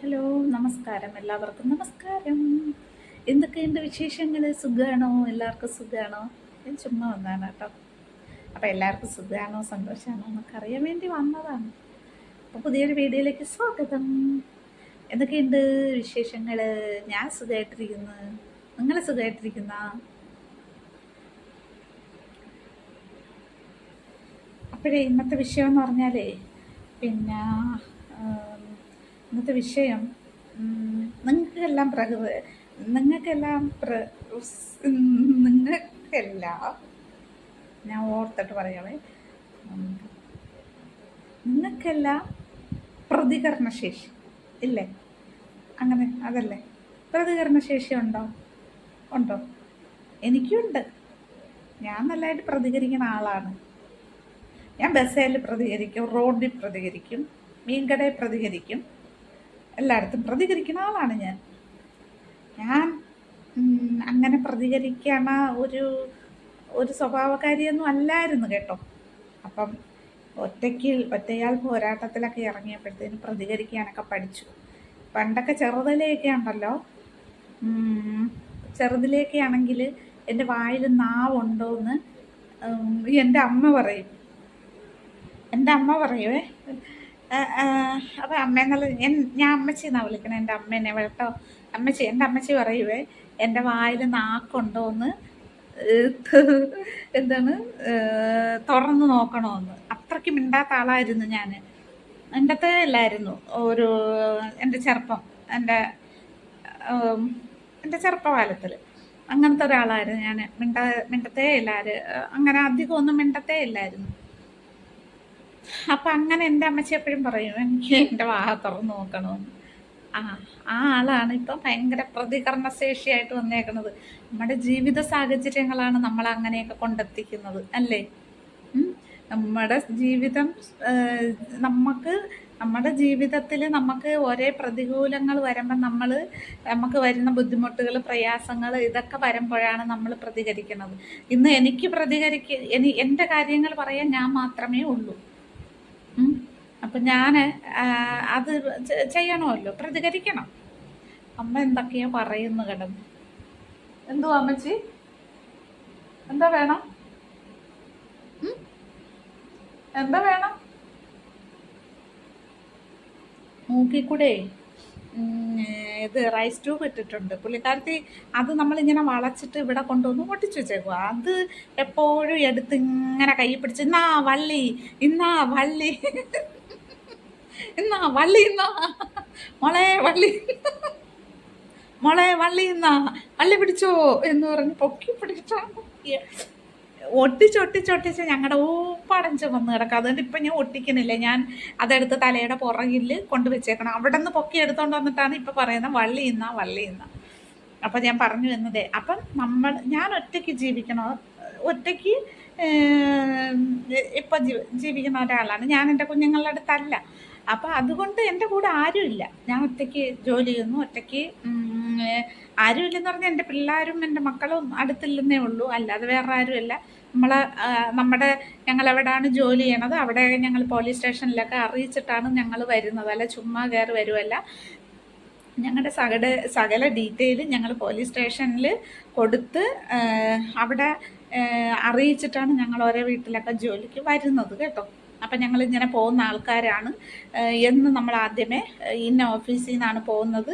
Hello നമസ്കാരം. എല്ലാവർക്കും നമസ്കാരം. എന്തൊക്കെയുണ്ട് വിശേഷങ്ങൾ സുഖമാണോ എല്ലാവർക്കും സുഖമാണോ ഞാൻ ചുമ്മാ വന്നതാണ് കേട്ടോ. അപ്പോൾ എല്ലാവർക്കും സുഖമാണോ സന്തോഷമാണോ എന്നൊക്കെ അറിയാൻ വേണ്ടി വന്നതാണ്. അപ്പോൾ പുതിയൊരു വീഡിയോയിലേക്ക് സ്വാഗതം. എന്തൊക്കെയുണ്ട് വിശേഷങ്ങൾ ഞാൻ സുഖമായിട്ടിരിക്കുന്നു നിങ്ങൾ സുഖമായിട്ടിരിക്കുന്ന അപ്പോഴേ ഇന്നത്തെ വിഷയം എന്ന് പറഞ്ഞാലേ പിന്നെ ഇന്നത്തെ വിഷയം നിങ്ങൾക്കെല്ലാം പ്രകൃതി നിങ്ങൾക്കെല്ലാം പ്ര നിങ്ങൾക്കെല്ലാം ഞാൻ ഓർത്തിട്ട് പറയണേ നിങ്ങൾക്കെല്ലാം പ്രതികരണശേഷി ഇല്ലേ? അങ്ങനെ അതല്ലേ? പ്രതികരണശേഷി ഉണ്ടോ? ഉണ്ടോ? എനിക്കുണ്ട്. ഞാൻ നല്ലതായിട്ട് പ്രതികരിക്കുന്ന ആളാണ്. ഞാൻ ബസ്സേൽ പ്രതികരിക്കും റോഡിൽ പ്രതികരിക്കും മീൻകടയിൽ പ്രതികരിക്കും. എല്ലായിടത്തും പ്രതികരിക്കുന്ന ആളാണ് ഞാൻ. ഞാൻ അങ്ങനെ പ്രതികരിക്കണ ഒരു ഒരു സ്വഭാവക്കാരിയൊന്നും അല്ലായിരുന്നു കേട്ടോ. അപ്പം ഒറ്റയ്ക്ക് ഒറ്റയാൾ പോരാട്ടത്തിലൊക്കെ ഇറങ്ങിയപ്പോഴത്തേനും പ്രതികരിക്കാനൊക്കെ പഠിച്ചു. പണ്ടൊക്കെ ചെറുതിലെയൊക്കെ ഉണ്ടല്ലോ. ചെറുതിലെയൊക്കെ ആണെങ്കിൽ എന്റെ വായിൽ നാവുണ്ടോയെന്ന് എന്റെ അമ്മ പറയും. എന്റെ അമ്മ പറയുവേ അപ്പം അമ്മ എന്നുള്ള ഞാൻ അമ്മച്ചി എന്നാണ് വിളിക്കണേ? എന്റെ അമ്മേനെ കേട്ടോ അമ്മച്ചി എന്റെ അമ്മച്ചി പറയുവേ എന്റെ വായിൽ നാക്കുണ്ടോ എന്ന് എന്താണ് തുറന്നു നോക്കണമെന്ന് അത്രയ്ക്ക് മിണ്ടാത്ത ആളായിരുന്നു ഞാൻ എന്റെ അല്ലായിരുന്നു. ഒരു എന്റെ ചെറുപ്പം എന്റെ എന്റെ ചെറുപ്പകാലത്തിൽ അങ്ങനത്തെ ഒരാളായിരുന്നു ഞാൻ മിണ്ട മിണ്ടത്തേ ഇല്ലായിരുന്നു അങ്ങനെ അധികമൊന്നും മിണ്ടത്തേ ഇല്ലായിരുന്നു. അപ്പം അങ്ങനെ എന്റെ അമ്മച്ചി എപ്പോഴും പറയും എനിക്ക് എന്റെ വാഹ തുറന്നു നോക്കണമെന്ന് ആ ആ ആളാണ് ഇപ്പം ഭയങ്കര പ്രതികരണശേഷിയായിട്ട് വന്നേക്കുന്നത് നമ്മുടെ ജീവിത സാഹചര്യങ്ങളാണ് നമ്മൾ അങ്ങനെയൊക്കെ കൊണ്ടെത്തിക്കുന്നത് അല്ലേ? നമ്മുടെ ജീവിതം നമുക്ക് നമ്മുടെ ജീവിതത്തിൽ നമുക്ക് ഒരേ പ്രതികൂലങ്ങൾ വരുമ്പോൾ നമ്മൾ നമുക്ക് വരുന്ന ബുദ്ധിമുട്ടുകൾ പ്രയാസങ്ങൾ ഇതൊക്കെ വരുമ്പോഴാണ് നമ്മൾ പ്രതികരിക്കുന്നത് ഇന്ന് എനിക്ക് പ്രതികരിക്ക എനി എന്റെ കാര്യങ്ങൾ പറയാൻ ഞാൻ മാത്രമേ ഉള്ളൂ. അപ്പം ഞാൻ അത് ചെയ്യണമല്ലോ. പ്രതികരിക്കണം. അമ്മ എന്തൊക്കെയാ പറയുന്നു കിടന്ന്. എന്തോ അമ്മച്ചി? എന്താ വേണം? എന്താ വേണം? നോക്കിക്കൂടെ. ഇത് റൈസ് ട്യൂബ് ഇട്ടിട്ടുണ്ട്. പുള്ളിക്കാരത്തി അത് നമ്മളിങ്ങനെ വളച്ചിട്ട് ഇവിടെ കൊണ്ടുവന്ന് ഒട്ടിച്ചു വെച്ചേക്കുക അത് എപ്പോഴും എടുത്ത് ഇങ്ങനെ കൈ പിടിച്ച് ഇന്നാ വള്ളി ഇന്നാ വള്ളി ഇന്നാ വള്ളി ഇന്നാ മോളെ വള്ളി മോളെ വള്ളി ഇന്നാ വള്ളി പിടിച്ചോ എന്ന് പറഞ്ഞ് പൊക്കി പിടിച്ചാണ് ഒട്ടിച്ച് ഒട്ടിച്ച് ഒട്ടിച്ച് ഞങ്ങളുടെ ഊപ്പടഞ്ച് വന്ന് കിടക്കുക അതുകൊണ്ട് ഇപ്പം ഞാൻ ഒട്ടിക്കണില്ല. ഞാൻ അതെടുത്ത് തലയുടെ പുറകിൽ കൊണ്ട് വെച്ചേക്കണം. അവിടെ നിന്ന് പൊക്കി എടുത്തോണ്ട് വന്നിട്ടാണ് ഇപ്പം പറയുന്നത് വള്ളി ഇന്ന വള്ളി ഇന്ന അപ്പം ഞാൻ പറഞ്ഞു എന്നതേ അപ്പം നമ്മൾ ഞാൻ ഒറ്റയ്ക്ക് ജീവിക്കണോ? ഒറ്റയ്ക്ക് ഇപ്പം ജീവിക്കുന്ന ഒരാളാണ്. ഞാൻ എന്റെ കുഞ്ഞുങ്ങളുടെ അടുത്തല്ല. അപ്പം അതുകൊണ്ട് എന്റെ കൂടെ ആരുമില്ല ഞാൻ ഒറ്റയ്ക്ക് ജോലി ചെയ്യുന്നു. ഒറ്റയ്ക്ക് ആരുമില്ലെന്ന് പറഞ്ഞാൽ എന്റെ പിള്ളേരും എന്റെ മക്കളും അടുത്തില്ലെന്നേ ഉള്ളൂ. അല്ലാതെ വേറെ ആരുമില്ല നമ്മൾ നമ്മുടെ ഞങ്ങൾ എവിടെയാണ് ജോലി ചെയ്യണത് അവിടെ ഞങ്ങൾ പോലീസ് സ്റ്റേഷനിലൊക്കെ അറിയിച്ചിട്ടാണ് ഞങ്ങൾ വരുന്നത്. അല്ല ചുമ്മാ കയറി വരുമല്ല ഞങ്ങളുടെ സകല സകല ഡീറ്റെയിൽ ഞങ്ങൾ പോലീസ് സ്റ്റേഷനിൽ കൊടുത്ത് അവിടെ അറിയിച്ചിട്ടാണ് ഞങ്ങൾ ഓരോ വീട്ടിലൊക്കെ ജോലിക്ക് വരുന്നത് കേട്ടോ. അപ്പം ഞങ്ങൾ ഇങ്ങനെ പോകുന്ന ആൾക്കാരാണ്. എന്ന് നമ്മൾ ആദ്യമേ ഇന്ന ഓഫീസിൽ നിന്നാണ് പോകുന്നത്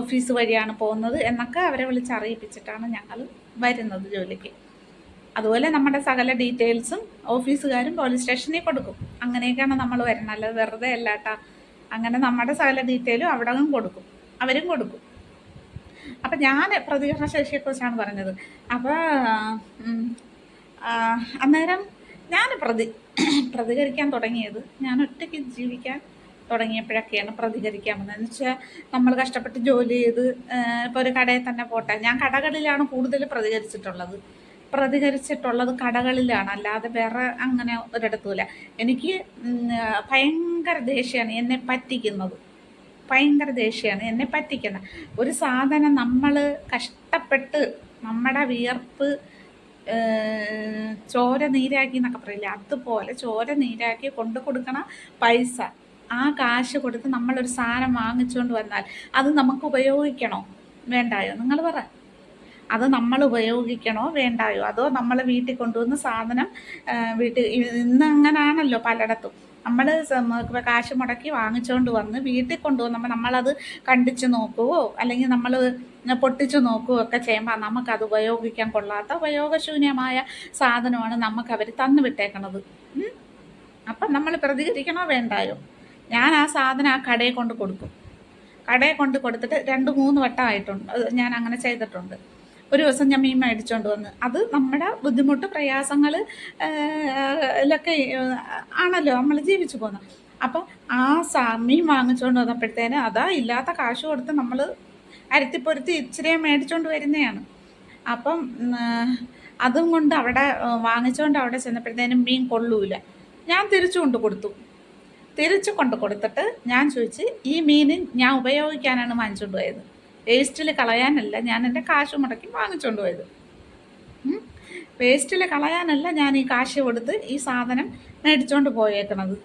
ഓഫീസ് വഴിയാണ് പോകുന്നത് എന്നൊക്കെ അവരെ വിളിച്ച് അറിയിപ്പിച്ചിട്ടാണ് ഞങ്ങൾ വരുന്നത് ജോലിക്ക്. അതുപോലെ നമ്മുടെ സകല ഡീറ്റെയിൽസും ഓഫീസുകാരും പോലീസ് സ്റ്റേഷനിൽ കൊടുക്കും. അങ്ങനെയൊക്കെയാണ് നമ്മൾ വരുന്നത്. അല്ലാതെ വെറുതെ അല്ലാട്ടാ. അങ്ങനെ നമ്മുടെ സകല ഡീറ്റെയിലും അവിടെ കൊടുക്കും. അവരും കൊടുക്കും. അപ്പം ഞാൻ പ്രതികരണ ശേഷിയെക്കുറിച്ചാണ് പറഞ്ഞത്. അപ്പോൾ അന്നേരം ഞാൻ പ്രതി പ്രതികരിക്കാൻ തുടങ്ങിയത് ഞാൻ ഒറ്റയ്ക്ക് ജീവിക്കാൻ തുടങ്ങിയപ്പോഴൊക്കെയാണ് പ്രതികരിക്കാൻ വന്നത് എന്ന് വെച്ചാൽ നമ്മൾ കഷ്ടപ്പെട്ട് ജോലി ചെയ്ത് ഇപ്പോൾ ഒരു കടയിൽ തന്നെ പോട്ടെ. ഞാൻ കടകളിലാണ് കൂടുതൽ പ്രതികരിച്ചിട്ടുള്ളത്. പ്രതികരിച്ചിട്ടുള്ളത് കടകളിലാണ്. അല്ലാതെ വേറെ അങ്ങനെ ഒരിടത്തുമില്ല. എനിക്ക് ഭയങ്കര ദേഷ്യമാണ് എന്നെ പറ്റിക്കുന്നത്. ഭയങ്കര ദേഷ്യമാണ് എന്നെ പറ്റിക്കുന്നത്. ഒരു സാധനം നമ്മൾ കഷ്ടപ്പെട്ട് നമ്മുടെ വിയർപ്പ് ചോര നീരാക്കി എന്നൊക്കെ പറയില്ല? അതുപോലെ ചോര നീരാക്കി കൊണ്ടു കൊടുക്കണ പൈസ. ആ കാശ് കൊടുത്ത് നമ്മളൊരു സാധനം വാങ്ങിച്ചുകൊണ്ട് വന്നാൽ അത് നമുക്ക് ഉപയോഗിക്കണോ? വേണ്ടായോ? നിങ്ങൾ പറ. അത് നമ്മൾ ഉപയോഗിക്കണോ വേണ്ടായോ? അതോ നമ്മൾ വീട്ടിൽ കൊണ്ടുവന്ന് സാധനം വീട്ടിൽ ഇന്ന് അങ്ങനാണല്ലോ പലയിടത്തും. നമ്മൾ കാശ് മുടക്കി വാങ്ങിച്ചുകൊണ്ട് വന്ന് വീട്ടിൽ കൊണ്ടുവന്നപ്പോൾ നമ്മളത് കണ്ടിച്ച് നോക്കുവോ? അല്ലെങ്കിൽ നമ്മൾ പൊട്ടിച്ചു നോക്കുകയോ ഒക്കെ ചെയ്യുമ്പോൾ നമുക്കത് ഉപയോഗിക്കാൻ കൊള്ളാത്ത ഉപയോഗശൂന്യമായ സാധനമാണ് നമുക്ക് അവർ തന്നു വിട്ടേക്കണത്. അപ്പം നമ്മൾ പ്രതികരിക്കണോ വേണ്ടായോ? ഞാൻ ആ സാധനം ആ കടയിൽ കൊണ്ട് കൊടുക്കും. കടയിൽ കൊണ്ട് കൊടുത്തിട്ട് രണ്ട് മൂന്ന് വട്ടമായിട്ടുണ്ട് ആയിട്ടുണ്ട്. ഞാൻ അങ്ങനെ ചെയ്തിട്ടുണ്ട്. ഒരു ദിവസം ഞാൻ മീൻ മേടിച്ചുകൊണ്ട് വന്ന്. അത് നമ്മുടെ ബുദ്ധിമുട്ട് പ്രയാസങ്ങൾ ഇതൊക്കെ ആണല്ലോ നമ്മൾ ജീവിച്ചു പോകുന്നത് അപ്പം ആ സാ മീൻ വാങ്ങിച്ചുകൊണ്ട് വന്നപ്പോഴത്തേന് അതാ ഇല്ലാത്ത കാശ് കൊടുത്ത് നമ്മൾ അരുത്തിപ്പൊരുത്തി ഇച്ചിരി മേടിച്ചുകൊണ്ട് വരുന്നതാണ്. അപ്പം അതും കൊണ്ട് അവിടെ വാങ്ങിച്ചുകൊണ്ട് അവിടെ ചെന്നപ്പോഴത്തേനും മീൻ കൊള്ളൂല. ഞാൻ തിരിച്ചു കൊണ്ട് കൊടുത്തു. തിരിച്ചു കൊണ്ട് കൊടുത്തിട്ട് ഞാൻ ചോദിച്ച് ഈ മീൻ ഞാൻ ഉപയോഗിക്കാനാണ് വാങ്ങിച്ചുകൊണ്ട് പോയത്? വേസ്റ്റിൽ കളയാനല്ല ഞാൻ എന്റെ കാശ് മുടക്കി വാങ്ങിച്ചുകൊണ്ട് പോയത്. വേസ്റ്റിൽ കളയാനല്ല ഞാൻ ഈ കാശ് കൊടുത്ത് ഈ സാധനം മേടിച്ചുകൊണ്ട് പോയേക്കണത്.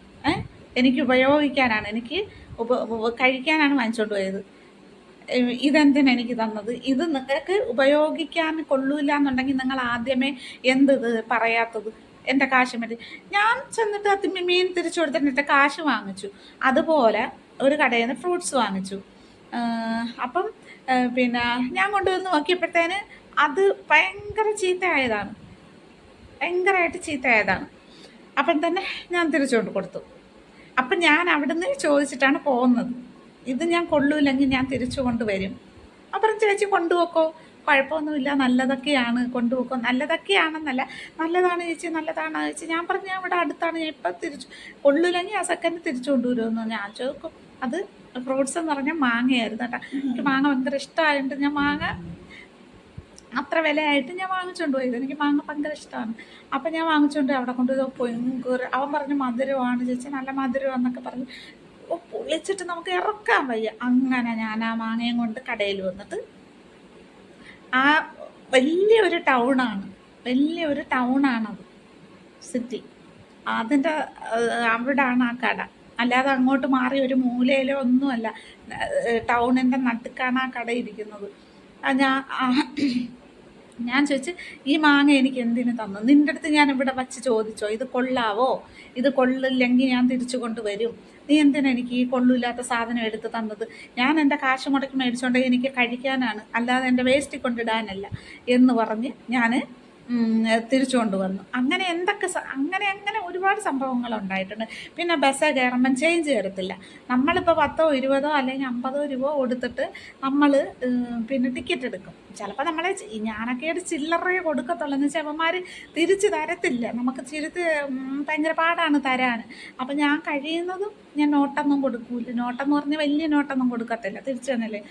എനിക്ക് ഉപയോഗിക്കാനാണ് എനിക്ക് ഉപ കഴിക്കാനാണ് വാങ്ങിച്ചുകൊണ്ട് പോയത്. ഇതെന്തിനാണ് എനിക്ക് തന്നത്? ഇത് നിങ്ങൾക്ക് ഉപയോഗിക്കാൻ കൊള്ളൂല എന്നുണ്ടെങ്കിൽ നിങ്ങൾ ആദ്യമേ എന്തത് പറയാത്തത്? എന്റെ കാശ് മതി ഞാൻ ചെന്നിട്ട് അത് മീൻ തിരിച്ചു കൊടുത്തിട്ട് എന്റെ കാശ് വാങ്ങിച്ചു. അതുപോലെ ഒരു കടയിൽ നിന്ന് ഫ്രൂട്ട്സ് വാങ്ങിച്ചു. അപ്പം പിന്നെ ഞാൻ കൊണ്ടുവന്ന് നോക്കിയപ്പോഴത്തേന് അത് ഭയങ്കര ചീത്തയായതാണ്. ഭയങ്കരമായിട്ട് ചീത്തയായതാണ്. അപ്പം തന്നെ ഞാൻ തിരിച്ചുകൊണ്ട് കൊടുത്തു. അപ്പം ഞാൻ അവിടുന്ന് ചോദിച്ചിട്ടാണ് പോകുന്നത്. ഇത് ഞാൻ കൊള്ളൂല്ലെങ്കിൽ ഞാൻ തിരിച്ചു കൊണ്ടുവരും. അപ്പുറം ചേച്ചി കൊണ്ടുപോക്കോ കുഴപ്പമൊന്നുമില്ല. നല്ലതൊക്കെയാണ്. കൊണ്ടുപോക്കോ നല്ലതൊക്കെയാണെന്നല്ല. നല്ലതാണ് ചേച്ചി നല്ലതാണ് ചേച്ചി. ഞാൻ പറഞ്ഞു ഞാൻ ഇവിടെ അടുത്താണ്. ഞാൻ ഇപ്പം തിരിച്ചു കൊള്ളൂല്ലെങ്കിൽ ആ സെക്കൻഡ് തിരിച്ചു കൊണ്ടുവരുമെന്ന്. ഞാൻ ചോദിക്കും. അത് ഫ്രൂട്ട്സ് എന്ന് പറഞ്ഞാൽ മാങ്ങയായിരുന്നു കേട്ടോ. എനിക്ക് മാങ്ങ ഭയങ്കര ഇഷ്ടമായതുകൊണ്ട് ഞാൻ മാങ്ങ അത്ര വിലയായിട്ട് ഞാൻ വാങ്ങിച്ചുകൊണ്ട് പോയത് എനിക്ക് മാങ്ങ ഭയങ്കര ഇഷ്ടമാണ് അപ്പം ഞാൻ വാങ്ങിച്ചുകൊണ്ട് അവിടെ കൊണ്ട് ഭയങ്കര അവൻ പറഞ്ഞു മധുരമാണ് ചേച്ചി നല്ല മധുരമാണെന്നൊക്കെ പറഞ്ഞു. പൊളിച്ചിട്ട് നമുക്ക് ഇറക്കാൻ വയ്യ. അങ്ങനെ ഞാൻ ആ മാങ്ങയും കൊണ്ട് കടയിൽ വന്നിട്ട് ആ വലിയൊരു ടൗണാണ്. വലിയൊരു ടൗണാണത്. സിറ്റി. അതിന്റെ അവിടാണ് ആ കട. അല്ലാതെ അങ്ങോട്ട് മാറി ഒരു മൂലയിലോ ഒന്നുമല്ല. ടൗണിന്റെ നടുക്കാണ് ആ കട ഇരിക്കുന്നത്. ഞാൻ ഞാൻ ചോദിച്ചു ഈ മാങ്ങ എനിക്ക് എന്തിനു തന്നു? നിന്റെ അടുത്ത് ഞാൻ ഇവിടെ വച്ച് ചോദിച്ചോ? ഇത് കൊള്ളാവോ? ഇത് കൊള്ളില്ലെങ്കിൽ ഞാൻ തിരിച്ചു കൊണ്ടുവരും നീ എന്തിനാ എനിക്ക് ഈ കൊള്ളില്ലാത്ത സാധനം എടുത്ത് തന്നത്? ഞാൻ എന്റെ കാശ് മുടക്കി മേടിച്ചുകൊണ്ട് എനിക്ക് കഴിക്കാനാണ്. അല്ലാതെ എന്റെ വേസ്റ്റിൽ കൊണ്ടിടാനല്ല. എന്ന് പറഞ്ഞ് ഞാൻ തിരിച്ചു കൊണ്ടുവന്നു. അങ്ങനെ എന്തൊക്കെ അങ്ങനെ അങ്ങനെ ഒരുപാട് സംഭവങ്ങൾ ഉണ്ടായിട്ടുണ്ട്. പിന്നെ ബസ് കയറുമ്പം ചേഞ്ച് തരത്തില്ല നമ്മളിപ്പോൾ പത്തോ ഇരുപതോ അല്ലെങ്കിൽ അമ്പതോ രൂപ കൊടുത്തിട്ട് നമ്മൾ പിന്നെ ടിക്കറ്റ് എടുക്കും. ചിലപ്പോൾ നമ്മളെ ഞാനൊക്കെ ഒരു ചില്ലറയെ കൊടുക്കത്തുള്ളൂ. എന്ന് വെച്ചാൽ അവന്മാർ തിരിച്ച് തരത്തില്ല. നമുക്ക് തിരുത്ത് ഭയങ്കര പാടാണ് തരാൻ അപ്പം ഞാൻ കഴിയുന്നതും ഞാൻ നോട്ടൊന്നും കൊടുക്കൂല. നോട്ടെന്ന് പറഞ്ഞാൽ വലിയ നോട്ടൊന്നും കൊടുക്കത്തില്ല. തിരിച്ചു തന്നല്ലേ?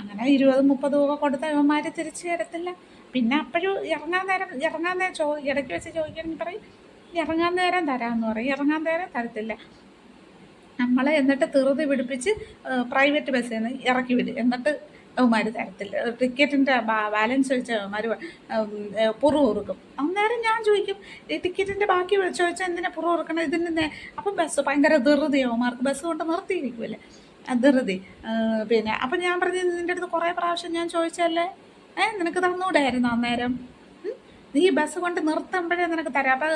അങ്ങനെ ഇരുപതും മുപ്പതും ഒക്കെ കൊടുത്ത ഇവന്മാർ തിരിച്ചു തരത്തില്ല. പിന്നെ അപ്പോഴും ഇറങ്ങാൻ നേരം ഇറങ്ങാൻ നേരം ചോ ഇടയ്ക്ക് വെച്ച് ചോദിക്കാൻ പറയും ഇറങ്ങാൻ നേരം തരാമെന്ന് പറയും. ഇറങ്ങാൻ നേരം തരത്തില്ല. നമ്മളെ എന്നിട്ട് ധൃതി പിടിപ്പിച്ച് പ്രൈവറ്റ് ബസ്സിൽ നിന്ന് ഇറക്കി വിടും. എന്നിട്ട് അവന്മാർ തരത്തില്ല. ടിക്കറ്റിന്റെ ബാലൻസ് വെച്ച് അവന്മാർ പുറു കൊടുക്കും. അന്നേരം ഞാൻ ചോദിക്കും ഈ ടിക്കറ്റിന്റെ ബാക്കി ചോദിച്ചാൽ എന്തിനാ പുറു കൊടുക്കണം? ഇതിന് അപ്പം ബസ് ഭയങ്കര ധൃതി അവന്മാർക്ക്. ബസ് കൊണ്ട് നിർത്തിയിരിക്കുമല്ലേ ധൃതി. പിന്നെ അപ്പം ഞാൻ പറഞ്ഞു നിന്റെ അടുത്ത് കുറേ പ്രാവശ്യം ഞാൻ ചോദിച്ചല്ലേ ഏ നിനക്ക് തന്നൂടായിരുന്നു അന്നേരം. നീ ബസ് കൊണ്ട് നിർത്തുമ്പോഴേ നിനക്ക് തരാം. അപ്പം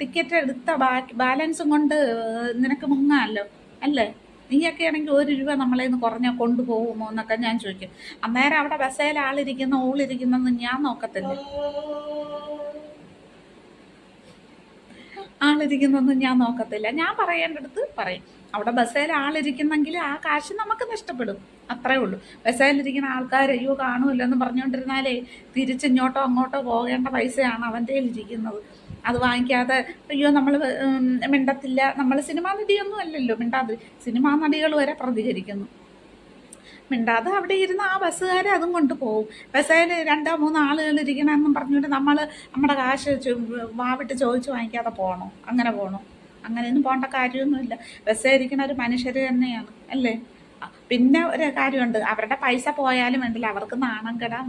ടിക്കറ്റ് എടുത്ത ബാക്കി ബാലൻസും കൊണ്ട് നിനക്ക് മുങ്ങാമല്ലോ. അല്ലേ? നീയൊക്കെ ആണെങ്കിൽ ഒരു രൂപ നമ്മളെ നിന്ന് കുറഞ്ഞാൽ കൊണ്ടുപോകുമോ എന്നൊക്കെ ഞാൻ ചോദിക്കും. അന്നേരം അവിടെ ബസ്സേൽ ആളിരിക്കുന്ന ഓളിരിക്കുന്നെന്ന് ഞാൻ നോക്കത്തില്ല. ആളിരിക്കുന്നൊന്നും ഞാൻ നോക്കത്തില്ല. ഞാൻ പറയേണ്ടടുത്ത് പറയും. അവിടെ ബസ്സേൽ ആളിരിക്കുന്നെങ്കിൽ ആ കാശ് നമുക്ക് നഷ്ടപ്പെടും. അത്രേ ഉള്ളൂ. ബസ്സേലിരിക്കുന്ന ആൾക്കാർ അയ്യോ കാണുമല്ലോ എന്ന് പറഞ്ഞുകൊണ്ടിരുന്നാലേ തിരിച്ചിങ്ങോട്ടോ അങ്ങോട്ടോ പോകേണ്ട പൈസയാണ് അവന്റെ ഇരിക്കുന്നത്. അത് വാങ്ങിക്കാതെ അയ്യോ നമ്മൾ മിണ്ടത്തില്ല. നമ്മൾ സിനിമാ നടിയൊന്നും അല്ലല്ലോ. മിണ്ടാതെ സിനിമാ നടികൾ വരെ പ്രതികരിക്കുന്നു. മിണ്ടാതെ അവിടെ ഇരുന്ന് ആ ബസ്സുകാരെ അതും കൊണ്ട് പോകും ബസ്സിൽ രണ്ടോ മൂന്നോ ആളുകൾ ഇരിക്കണമെന്നും പറഞ്ഞുകൊണ്ട് നമ്മൾ നമ്മുടെ കാശ് വാവിട്ട് ചോദിച്ച് വാങ്ങിക്കാതെ പോകണോ? അങ്ങനെ പോകണോ? അങ്ങനെയൊന്നും പോകേണ്ട കാര്യമൊന്നുമില്ല. ബസ്സിൽ ഇരിക്കുന്ന ഒരു മനുഷ്യർ തന്നെയാണ് അല്ലേ? പിന്നെ ഒരു കാര്യമുണ്ട്. അവരുടെ പൈസ പോയാലും വേണ്ടില്ല. അവർക്ക് നാണം കെടാൻ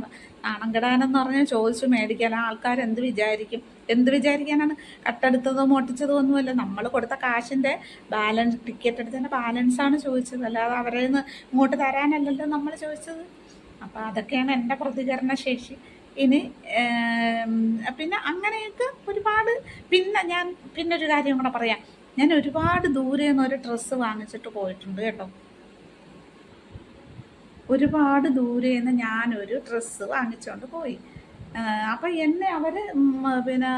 നാണം കെടാനെന്ന് പറഞ്ഞാൽ ചോദിച്ചു മേടിക്കാൻ ആൾക്കാർ എന്ത് വിചാരിക്കും? എന്ത് വിചാരിക്കാനാണ്? കട്ടെടുത്തതോ മോട്ടിച്ചതോ ഒന്നുമല്ല. നമ്മൾ കൊടുത്ത കാശിന്റെ ബാലൻസ് ടിക്കറ്റ് എടുത്തതിന്റെ ബാലൻസാണ് ചോദിച്ചത്. അല്ലാതെ അവരെ ഇങ്ങോട്ട് തരാനല്ലല്ലോ നമ്മൾ ചോദിച്ചത്. അപ്പോൾ അതൊക്കെയാണ് എന്റെ പ്രതികരണ ശേഷി ഇനി പിന്നെ അങ്ങനെയൊക്കെ ഒരുപാട് പിന്നെ ഞാൻ പിന്നെ ഒരു കാര്യം കൂടെ പറയാം. ഞാൻ ഒരുപാട് ദൂരെ നിന്ന് ഒരു ഡ്രസ്സ് വാങ്ങിച്ചിട്ട് പോയിട്ടുണ്ട് കേട്ടോ. ഒരുപാട് ദൂരെ നിന്ന് ഞാനൊരു ഡ്രസ്സ് വാങ്ങിച്ചുകൊണ്ട് പോയി. അപ്പം എന്നെ അവർ പിന്നെ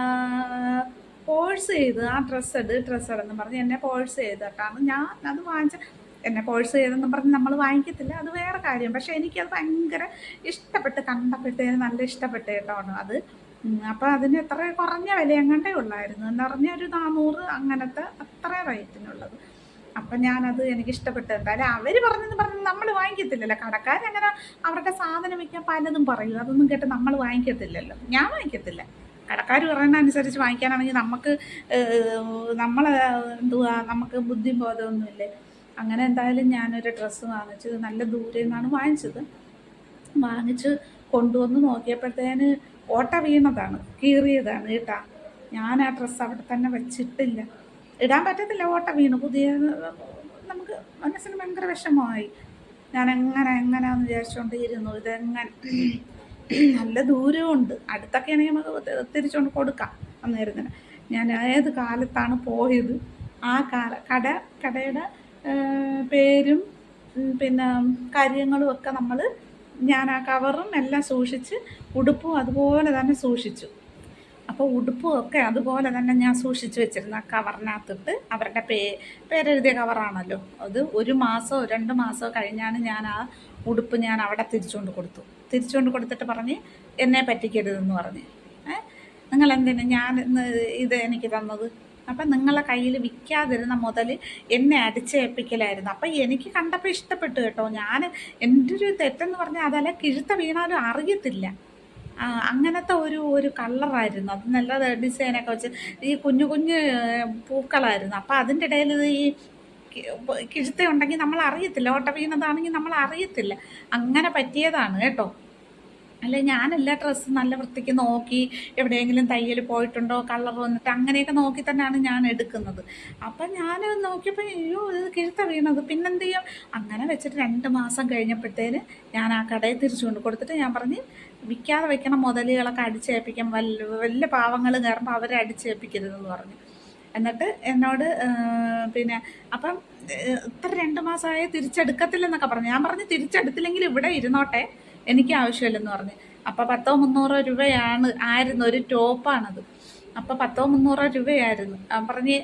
ഫോഴ്സ് ചെയ്ത് ആ ഡ്രസ്സ് ഇട് ഡ്രസ്സ് ഇടെന്ന് പറഞ്ഞ് എന്നെ ഫോഴ്സ് ചെയ്തിട്ടാണ് ഞാൻ അത് വാങ്ങിച്ച എന്നെ കോഴ്സ് ചെയ്തെന്ന് പറഞ്ഞ് നമ്മൾ വാങ്ങിക്കത്തില്ല. അത് വേറെ കാര്യം. പക്ഷെ എനിക്കത് ഭയങ്കര ഇഷ്ടപ്പെട്ട് കണ്ടപ്പോഴത്തേന് നല്ല ഇഷ്ടപ്പെട്ട് കേട്ടോ അത്. അപ്പോൾ അതിന് എത്ര കുറഞ്ഞ വില എങ്ങണ്ടേ ഉള്ളായിരുന്നു. എന്ന് പറഞ്ഞാൽ ഒരു നാനൂറ് അങ്ങനത്തെ അത്ര റേറ്റിനുള്ളത്. അപ്പം ഞാനത് എനിക്ക് ഇഷ്ടപ്പെട്ടു എന്തായാലും അവർ പറഞ്ഞെന്ന് പറഞ്ഞ് നമ്മൾ വാങ്ങിക്കത്തില്ലല്ലോ. കടക്കാരങ്ങനെ അവരുടെ സാധനം വയ്ക്കാൻ പലതും പറയും. അതൊന്നും കേട്ട് നമ്മൾ വാങ്ങിക്കത്തില്ലല്ലോ. ഞാൻ വാങ്ങിക്കത്തില്ല. കടക്കാർ പറയുന്ന അനുസരിച്ച് വാങ്ങിക്കാനാണെങ്കിൽ നമുക്ക് നമ്മൾ എന്തുവാ നമുക്ക് ബുദ്ധിയും ബോധമൊന്നുമില്ലേ അങ്ങനെ എന്തായാലും ഞാനൊരു ഡ്രസ്സ് വാങ്ങിച്ചു നല്ല ദൂരെ നിന്നാണ് വാങ്ങിച്ചത്. വാങ്ങിച്ച് കൊണ്ടുവന്ന് നോക്കിയപ്പോഴത്തേന് ഓട്ട വീണതാണ് കീറിയതാണ് കേട്ടാ. ഞാൻ ആ ഡ്രസ്സ് അവിടെ തന്നെ വെച്ചിട്ടില്ല. ഇടാൻ പറ്റത്തില്ല ഓട്ട വീണു പുതിയ നമുക്ക് മനസ്സിന് ഭയങ്കര വിഷമമായി. ഞാൻ എങ്ങനെ എങ്ങനെയാന്ന് വിചാരിച്ചുകൊണ്ട് ഇരുന്നു ഇതെങ്ങനെ? നല്ല ദൂരമുണ്ട് അടുത്തൊക്കെ ആണെങ്കിൽ നമുക്ക് തിരിച്ചുകൊണ്ട് കൊടുക്കാം അന്നേരം ഞാൻ ഏത് കാലത്താണ് പോയത്? ആ കാല കട കടയുടെ പേരും പിന്നെ കാര്യങ്ങളും ഒക്കെ നമ്മൾ ഞാൻ ആ കവറും എല്ലാം സൂക്ഷിച്ച് ഉടുപ്പും അതുപോലെ തന്നെ സൂക്ഷിച്ചു. അപ്പോൾ ഉടുപ്പും ഒക്കെ അതുപോലെ തന്നെ ഞാൻ സൂക്ഷിച്ചു വെച്ചിരുന്ന കവറിനകത്തിട്ട്. അവരുടെ പേ പേരെഴുതിയ കവറാണല്ലോ. അത് ഒരു മാസമോ രണ്ട് മാസമോ കഴിഞ്ഞാണ് ഞാൻ ആ ഉടുപ്പ് ഞാൻ അവിടെ തിരിച്ചുകൊണ്ട് കൊടുത്തു. തിരിച്ചുകൊണ്ട് കൊടുത്തിട്ട് പറഞ്ഞ് എന്നെ പറ്റിക്കരുതെന്ന് പറഞ്ഞ്. നിങ്ങൾ എന്തിനാ ഞാൻ ഇത് എനിക്ക് തന്നത്? അപ്പം നിങ്ങളെ കയ്യിൽ വിൽക്കാതിരുന്ന മുതൽ എന്നെ അടിച്ചേൽപ്പിക്കലായിരുന്നു. അപ്പം എനിക്ക് കണ്ടപ്പോൾ ഇഷ്ടപ്പെട്ടു കേട്ടോ. ഞാൻ എന്റെ ഒരു തെറ്റെന്ന് പറഞ്ഞാൽ അതല്ല കിഴുത്ത വീണാലും അറിയത്തില്ല. അങ്ങനത്തെ ഒരു ഒരു കളറായിരുന്നു. അത് നല്ല ഡിസൈനൊക്കെ വെച്ച് ഈ കുഞ്ഞു കുഞ്ഞു പൂക്കളായിരുന്നു. അപ്പം അതിന്റെ ഇടയിൽ ഈ കിഴുത്ത ഉണ്ടെങ്കിൽ നമ്മൾ അറിയത്തില്ല. ഓട്ട വീണതാണെങ്കിൽ നമ്മൾ അറിയത്തില്ല. അങ്ങനെ പറ്റിയതാണ് കേട്ടോ. അല്ലെ ഡ്രസ്സ് ഡ്രസ്സും നല്ല വൃത്തിക്ക് നോക്കി എവിടെയെങ്കിലും തയ്യൽ പോയിട്ടുണ്ടോ കളർ വന്നിട്ട് അങ്ങനെയൊക്കെ നോക്കി തന്നെയാണ് ഞാൻ എടുക്കുന്നത്. അപ്പം ഞാൻ നോക്കിയപ്പോൾ അയ്യോ ഇത് കിഴുത്ത വീണത്. പിന്നെന്ത് ചെയ്യും അങ്ങനെ വെച്ചിട്ട് രണ്ട് മാസം കഴിഞ്ഞപ്പോഴത്തേന് ഞാൻ ആ കടയിൽ തിരിച്ചു കൊണ്ട് കൊടുത്തിട്ട് ഞാൻ പറഞ്ഞ് വിൽക്കാതെ വെക്കണ മുതലുകളൊക്കെ അടിച്ചേൽപ്പിക്കാം വല്ല വലിയ പാവങ്ങൾ കയറുമ്പോൾ അവരെ അടിച്ചേൽപ്പിക്കരുതെന്ന് പറഞ്ഞു. എന്നിട്ട് എന്നോട് പിന്നെ അപ്പം ഇത്ര രണ്ട് മാസമായി തിരിച്ചെടുക്കത്തില്ലെന്നൊക്കെ പറഞ്ഞു. ഞാൻ പറഞ്ഞു തിരിച്ചെടുത്തില്ലെങ്കിൽ ഇവിടെ ഇരുന്നോട്ടെ. എനിക്ക് ആവശ്യമില്ലെന്ന് പറഞ്ഞു. അപ്പോൾ പത്തോ മുന്നൂറോ രൂപയാണ് ആയിരുന്നു ഒരു ടോപ്പാണത്. അപ്പോൾ പത്തോ മുന്നൂറോ രൂപയായിരുന്നു. പറഞ്ഞ്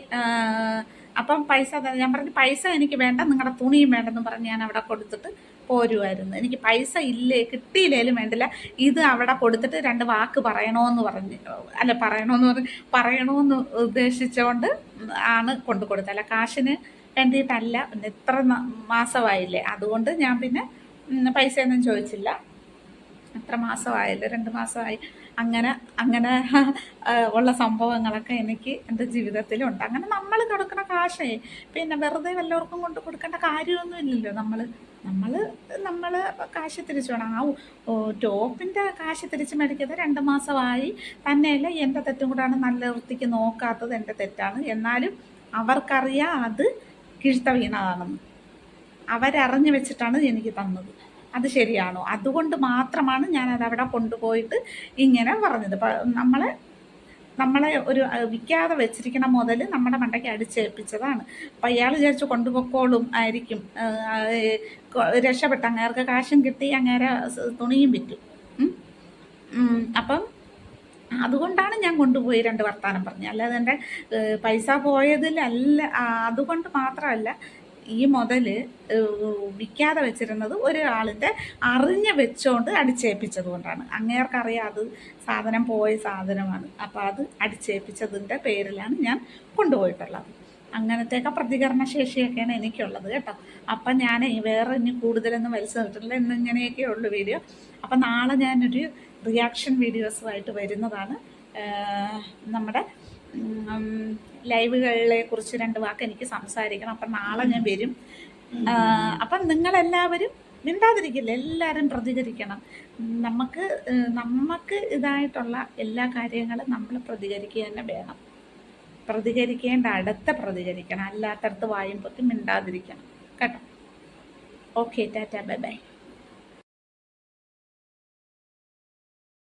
അപ്പം പൈസ ഞാൻ പറഞ്ഞു പൈസ എനിക്ക് വേണ്ട നിങ്ങളുടെ തുണിയും വേണ്ടെന്ന് പറഞ്ഞ് ഞാൻ അവിടെ കൊടുത്തിട്ട് പോരുമായിരുന്നു എനിക്ക് പൈസ ഇല്ലേ കിട്ടിയില്ലേലും വേണ്ടില്ല. ഇത് അവിടെ കൊടുത്തിട്ട് രണ്ട് വാക്ക് പറയണമെന്ന് പറഞ്ഞ് അല്ല പറയണമെന്ന് പറഞ്ഞ് പറയണമെന്ന് ഉദ്ദേശിച്ചുകൊണ്ട് ആണ് കൊണ്ടു കൊടുത്തത്. അല്ല കാശിന് വേണ്ടിയിട്ടല്ല ഇത്ര മാസമായില്ലേ. അതുകൊണ്ട് ഞാൻ പിന്നെ പൈസയൊന്നും ചോദിച്ചില്ല. എത്ര മാസമായല്ലോ രണ്ട് മാസമായി. അങ്ങനെ അങ്ങനെ ഉള്ള സംഭവങ്ങളൊക്കെ എനിക്ക് എന്റെ ജീവിതത്തിലുണ്ട്. അങ്ങനെ നമ്മൾ കൊടുക്കുന്ന കാശേ പിന്നെ വെറുതെ വല്ലവർക്കും കൊണ്ട് കൊടുക്കേണ്ട കാര്യമൊന്നും ഇല്ലല്ലോ. നമ്മൾ നമ്മൾ നമ്മൾ കാശ് തിരിച്ചു വേണം. ആ ടോപ്പിന്റെ കാശ് തിരിച്ച് മേടിക്കാതെ രണ്ട് മാസമായി. തന്നെയല്ല എന്റെ തെറ്റും കൂടാണ് നല്ല വൃത്തിക്ക് നോക്കാത്തത് എന്റെ തെറ്റാണ്. എന്നാലും അവർക്കറിയാം അത് കിഴുത്ത വീണതാണെന്ന് അവരറിഞ്ഞു വെച്ചിട്ടാണ് എനിക്ക് തന്നത്. അത് ശരിയാണോ? അതുകൊണ്ട് മാത്രമാണ് ഞാൻ അത് അവിടെ കൊണ്ടുപോയിട്ട് ഇങ്ങനെ പറഞ്ഞത്. നമ്മളെ നമ്മളെ ഒരു വിൽക്കാതെ വെച്ചിരിക്കണ മുതൽ നമ്മുടെ മണ്ടയ്ക്ക് അടിച്ചേൽപ്പിച്ചതാണ്. അപ്പം അയാൾ വിചാരിച്ചു കൊണ്ടുപോക്കോളും ആയിരിക്കും. രക്ഷപ്പെട്ട് അങ്ങേർക്ക് കാശും കിട്ടി അങ്ങേരെ തുണിയും വിറ്റു. അപ്പം അതുകൊണ്ടാണ് ഞാൻ കൊണ്ടുപോയി രണ്ട് വർത്താനം പറഞ്ഞത്. അല്ലാതെ എന്റെ പൈസ പോയതിലല്ല അതുകൊണ്ട് മാത്രമല്ല ഈ മുതൽ വിൽക്കാതെ വെച്ചിരുന്നത് ഒരാളിന്റെ അറിഞ്ഞ് വെച്ചോണ്ട് അടിച്ചേൽപ്പിച്ചത് കൊണ്ടാണ്. അങ്ങേർക്കറിയാം അത് സാധനം പോയ സാധനമാണ്. അപ്പോൾ അത് അടിച്ചേൽപ്പിച്ചതിന്റെ പേരിലാണ് ഞാൻ കൊണ്ടുപോയിട്ടുള്ളത്. അങ്ങനത്തെയൊക്കെ പ്രതികരണ ശേഷിയൊക്കെയാണ് എനിക്കുള്ളത് കേട്ടോ. അപ്പം ഞാൻ വേറെ ഇനി കൂടുതലൊന്നും വലിച്ചു നിർത്തിട്ടില്ല ഇന്ന് ഇങ്ങനെയൊക്കെ ഉള്ളു വീഡിയോ. അപ്പം നാളെ ഞാനൊരു റിയാക്ഷൻ വീഡിയോസുമായിട്ട് വരുന്നതാണ്. നമ്മുടെ ലൈവുകളെ കുറിച്ച് രണ്ട് വാക്ക് എനിക്ക് സംസാരിക്കണം. അപ്പം നാളെ ഞാൻ വരും. അപ്പം നിങ്ങളെല്ലാവരും മിണ്ടാതിരിക്കില്ല. എല്ലാവരും പ്രതികരിക്കണം. നമുക്ക് നമുക്ക് ഇതായിട്ടുള്ള എല്ലാ കാര്യങ്ങളും നമ്മൾ പ്രതികരിക്കുക തന്നെ വേണം. പ്രതികരിക്കേണ്ട അടുത്ത പ്രതികരിക്കണം. അല്ലാത്തടത്ത് വായും പൊത്തി മിണ്ടാതിരിക്കണം. കേട്ടോ? Okay tata bye bye.